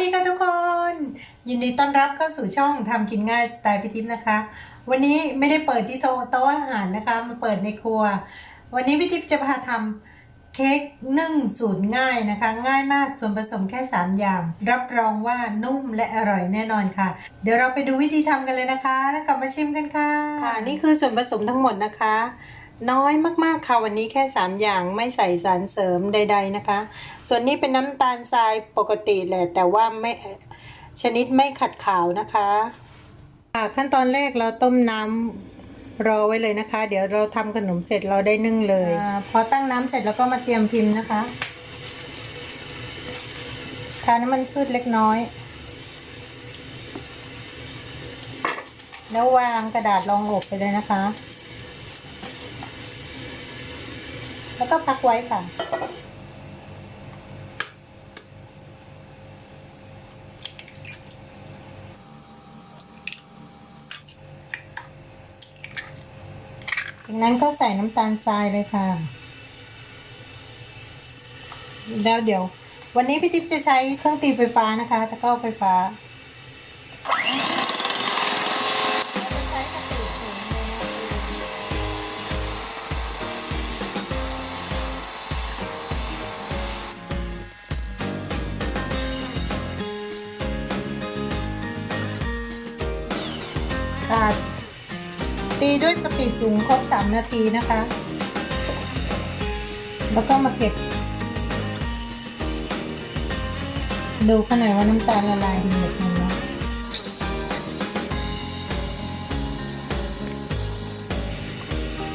ดีค่ะทุกคน ยินดีต้อนรับเข้าสู่ช่องทำกินง่ายสไตล์พิทิพนะคะ วันนี้ไม่ได้เปิดที่โต๊ะอาหารนะคะ มาเปิดในครัว วันนี้พิทิพจะพาทำเค้กนึ่งสูตรง่ายนะคะ ง่ายมากส่วนผสมแค่ 3 อย่าง รับรองว่านุ่มและอร่อยแน่นอนค่ะ เดี๋ยวเราไปดูวิธีทำกันเลยนะคะ แล้วกลับมาชิมกันค่ะค่ะนี่คือส่วนผสมทั้งหมดนะคะ น้อยมาก ๆ ค่ะ วันนี้แค่ 3 อย่างไม่ใส่สารเสริมใด ๆ นะคะ ส่วนนี้เป็นน้ำตาลทรายปกติแหละ แต่ว่าไม่ชนิดไม่ขัดขาวนะคะะขั้นตอนแรกเราต้มน้ำรอไว้เลยนะคะ เดี๋ยวเราทำขนมเสร็จเราได้นึ่งเลยอพอตั้งน้ำเสร็จแล้วก็มาเตรียมพิมพ์นะคะทาน้ำมันพืชเล็กน้อย แล้ววางกระดาษรองอบไปเลยนะคะ แล้วก็พักไว้ค่ะ จากนั้นก็ใส่น้ำตาลทรายเลยค่ะ แล้วเดี๋ยว วันนี้พี่ทิพย์จะใช้เครื่องตีไฟฟ้านะคะตะกร้อไฟฟ้า ตีด้วยสปีดสูงครบ 3 นาทีนะคะ แล้วก็มาเก็บ ดูขนาดว่าน้ำตาลละลายดีหมดเลยเนาะ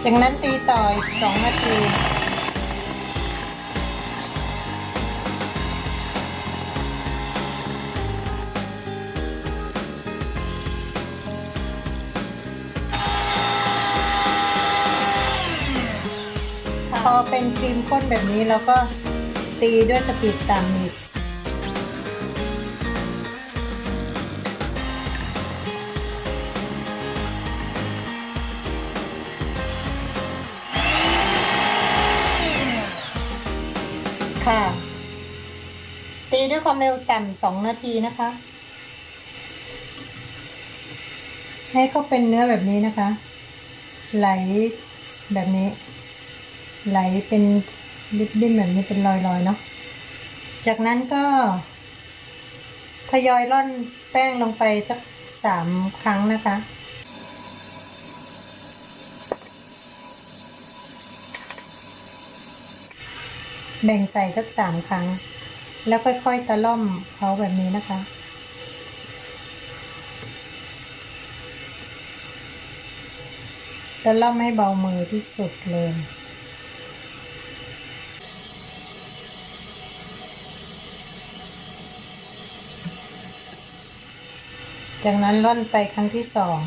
จากนั้นตีต่ออีก 2 นาที พอเป็นครีมข้นแบบนี้เราก็ตีด้วยสปีดต่ำอีกค่ะ ตีด้วยความเร็วต่ำสองนาทีนะคะ ให้เขาเป็นเนื้อแบบนี้นะคะ ไหลแบบนี้ ไหลเป็นริบบิ้นแบบนี้เป็นรอยๆเนาะ จากนั้นก็ทยอยร่อนแป้งลงไปสักสามครั้งนะคะแบ่งใส่สักสามครั้ง แล้วค่อยๆตะล่อมเขาแบบนี้นะคะ ตะล่อมให้เบามือที่สุดเลย จากนั้นร่อนไปครั้งที่สอง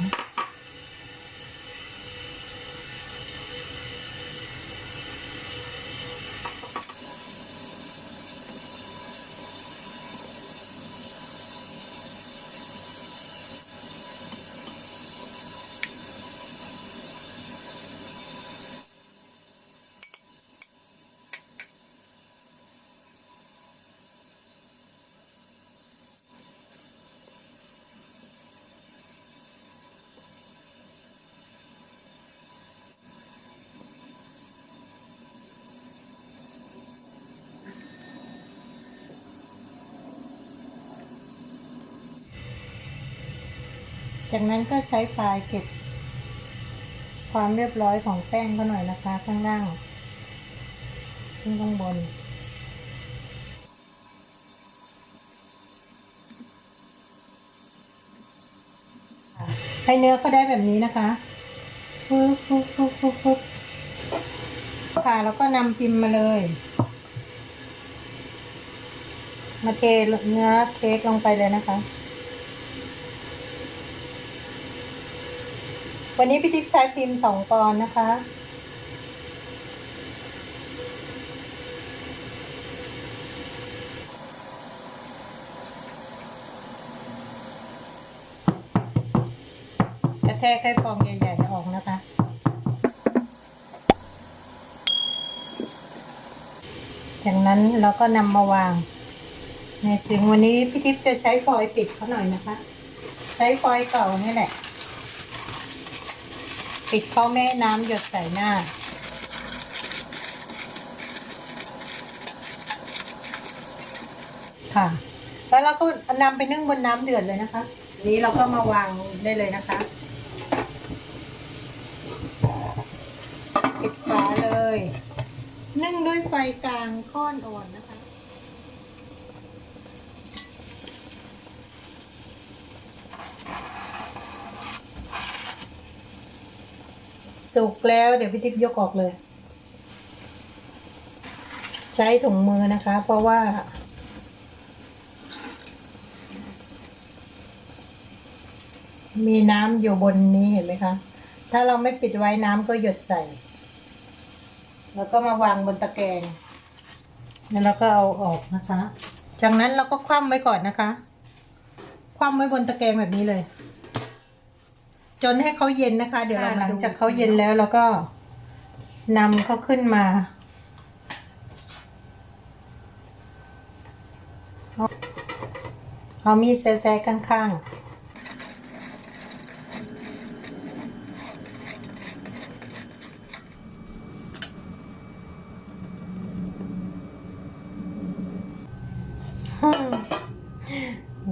จากนั้นก็ใช้ปลายเก็บ ความเรียบร้อยของแป้งเขาหน่อยนะคะ ข้างล่างขึ้นข้างบน ให้เนื้อก็ได้แบบนี้นะคะฟุบฟุบฟุบฟุบฟุบค่ะ แล้วก็นำพิมพ์มาเลย มาเทเนื้อเค้กลงไปเลยนะคะ วันนี้พี่ทิพย์ใช้พิมพ์สองปอนนะคะ กระแทกให้ฟองใหญ่ๆออกนะคะจากนั้นเราก็นำมาวาง ในสิ่งวันนี้พี่ทิพย์จะใช้ฟอยล์ปิดเขาหน่อยนะคะ ใช้ฟอยล์เก่านี่แหละ ปิดเขาไม่ให้น้ำหยดใส่หน้า ค่ะ แล้วเราก็นำไปนึ่งบนน้ำเดือดเลยนะคะ นี้เราก็มาวางได้เลยนะคะ ปิดฝาเลย นึ่งด้วยไฟกลางค่อนอ่อนนะคะ สุกแล้วเดี๋ยวพี่ทิพย์ยกออกเลย ใช้ถุงมือนะคะ เพราะว่า มีน้ำอยู่บนนี้เห็นไหมคะ ถ้าเราไม่ปิดไว้น้ำก็หยดใส่ แล้วก็มาวางบนตะแกรงแล้วเราก็เอาออกนะคะ จากนั้นเราก็คว่ำไว้ก่อนนะคะ คว่ำไว้บนตะแกรงแบบนี้เลย จนให้เขาเย็นนะคะ เดี๋ยวเราหลังจากเขาเย็นแล้วเราก็นำเขาขึ้นมาเอามีดแซะๆข้างๆ ฮึ่ม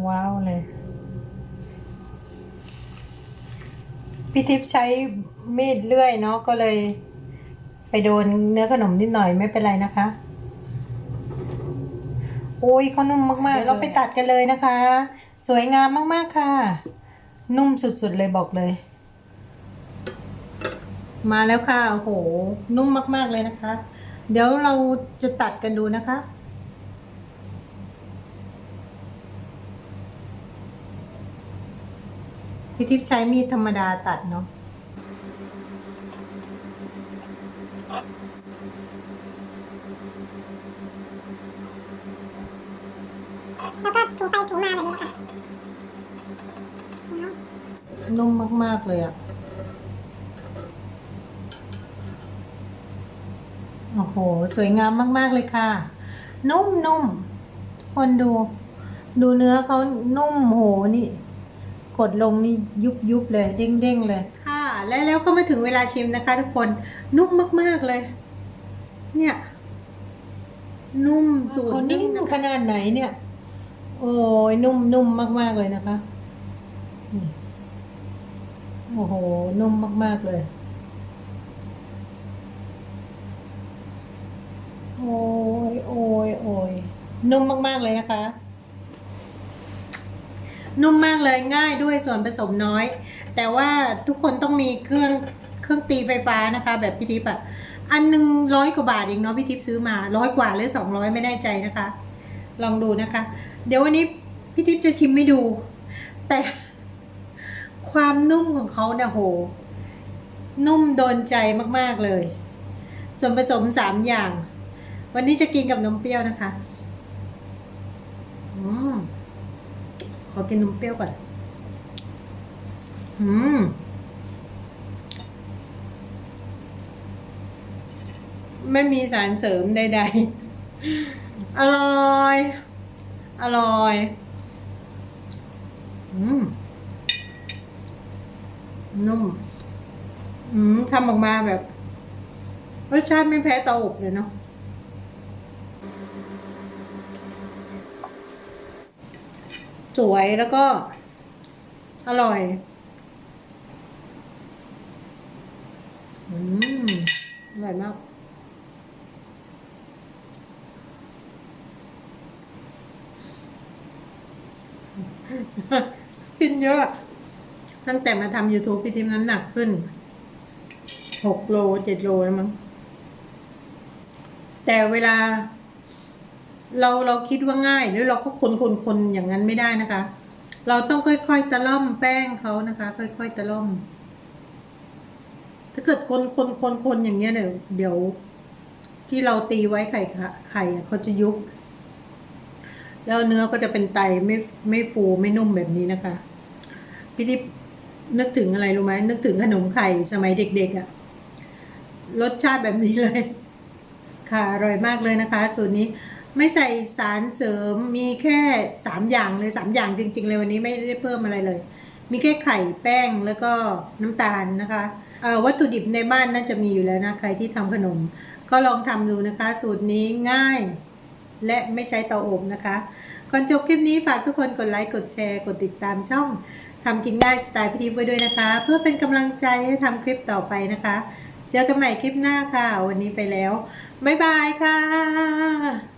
ว้าวเลย พี่ทิพย์ใช้มีดเลื่อยเนาะก็เลย ไปโดนเนื้อขนมนิดหน่อยไม่เป็นไรนะคะโอ้ยเขานุ่มมากๆ เราไปตัดกันเลยนะคะ สวยงามมากๆค่ะ นุ่มสุดๆเลยบอกเลย มาแล้วค่ะโอ้โหนุ่มมากๆเลยนะคะ เดี๋ยวเราจะตัดกันดูนะคะ พี่ทิพย์ใช้มีดธรรมดาตัดเนาะแล้วก็ถูไปถูมาแบบนี้ค่ะนุ่มมาก ๆ เลยอะ่ะ โอ้โห สวยงามมาก ๆ เลยค่ะ นุ่มๆคนดู ดูเนื้อเขานุ่มโหนี่ กดลงนี่ยุบยุบๆเลย เด้งๆเลย ค่ะ และแล้วก็มาถึงเวลาชิมนะคะ ทุกคนนุ่มมาก ๆเลย เนี่ย นุ่มสูตรนิ่มขนาดไหนเนี่ย โอ้ยนุ่มนุ่มมาก ๆ เลยนะคะนี่โอ้โห นุ่มมาก ๆ เลย โอ้ยโอ้ยโอ้ยนุ่มมาก ๆ เลยนะคะ นุ่มมากเลยง่ายด้วยส่วนผสมน้อย แต่ว่าทุกคนต้องมีเครื่องเครื่องตีไฟฟ้านะคะ แบบพี่ทิพย์อะอันหนึ่งร้อยกว่าบาทเองเนาะพี่ทิพย์ซื้อมาร้อยกว่าหรือสองร้อยไม่แน่ใจนะคะ ลองดูนะคะ เดี๋ยววันนี้พี่ทิพย์จะชิมให้ดู แต่ความนุ่มของเขาเนี่ยโห นุ่มโดนใจมากๆเลย ส่วนผสมสามอย่าง วันนี้จะกินกับนมเปรี้ยวนะคะ อืม ขอกินนมเปรี้ยวก่อน อืม ไม่มีสารเสริมใดๆ อร่อย อร่อย อืม นุ่ม อืมทำออกมาแบบ รสชาติไม่แพ้เตาอบเลยเนาะ สวยแล้วก็ อร่อย อืม อร่อยมากขึ้นเยอะ ตั้งแต่มาทำ YouTube พี่ทิมน้ำหนักขึ้น หกโลเจ็ดโลแล้วมั้งแต่เวลา เราเราคิดว่าง่ายแล้วเราก็คนคนคนอย่างนั้นไม่ได้นะคะ เราต้องค่อยๆตะล่อมแป้งเขานะคะ ค่อยๆตะล่อม ถ้าเกิดคนคนคนคนอย่างเงี้ยเดี๋ยวเดี๋ยว ที่เราตีไว้ไข่ไข่เขาจะยุบแล้วเนื้อก็จะเป็นไตไม่ไม่ฟูไม่นุ่มแบบนี้นะคะพี่ทิพนึกถึงอะไรรู้ไหมนึกถึงขนมไข่สมัยเด็กๆอะ่ะรสชาติแบบนี้เลย ค่ะอร่อยมากเลยนะคะ สูตรนี้ ไม่ใส่สารเสริมมีแค่สามอย่างเลยสามอย่างจริง ๆ เลยวันนี้ไม่ได้เพิ่มอะไรเลย มีแค่ไข่แป้งแล้วก็น้ำตาลนะคะอ่อวัตถุดิบในบ้านน่าจะมีอยู่แล้วนะใครที่ทำขนม ก็ลองทำดูนะคะ สูตรนี้ง่าย และไม่ใช้เตาอบนะคะก่อนจบคลิปนี้ฝากทุกคนกดไลค์กดแชร์กดติดตามช่องทำกินง่ายสไตล์พิธีไว้ด้วยนะคะ เพื่อเป็นกำลังใจให้ทำคลิปต่อไปนะคะ เจอกันใหม่คลิปหน้าค่ะ วันนี้ไปแล้ว บ๊ายบายค่ะ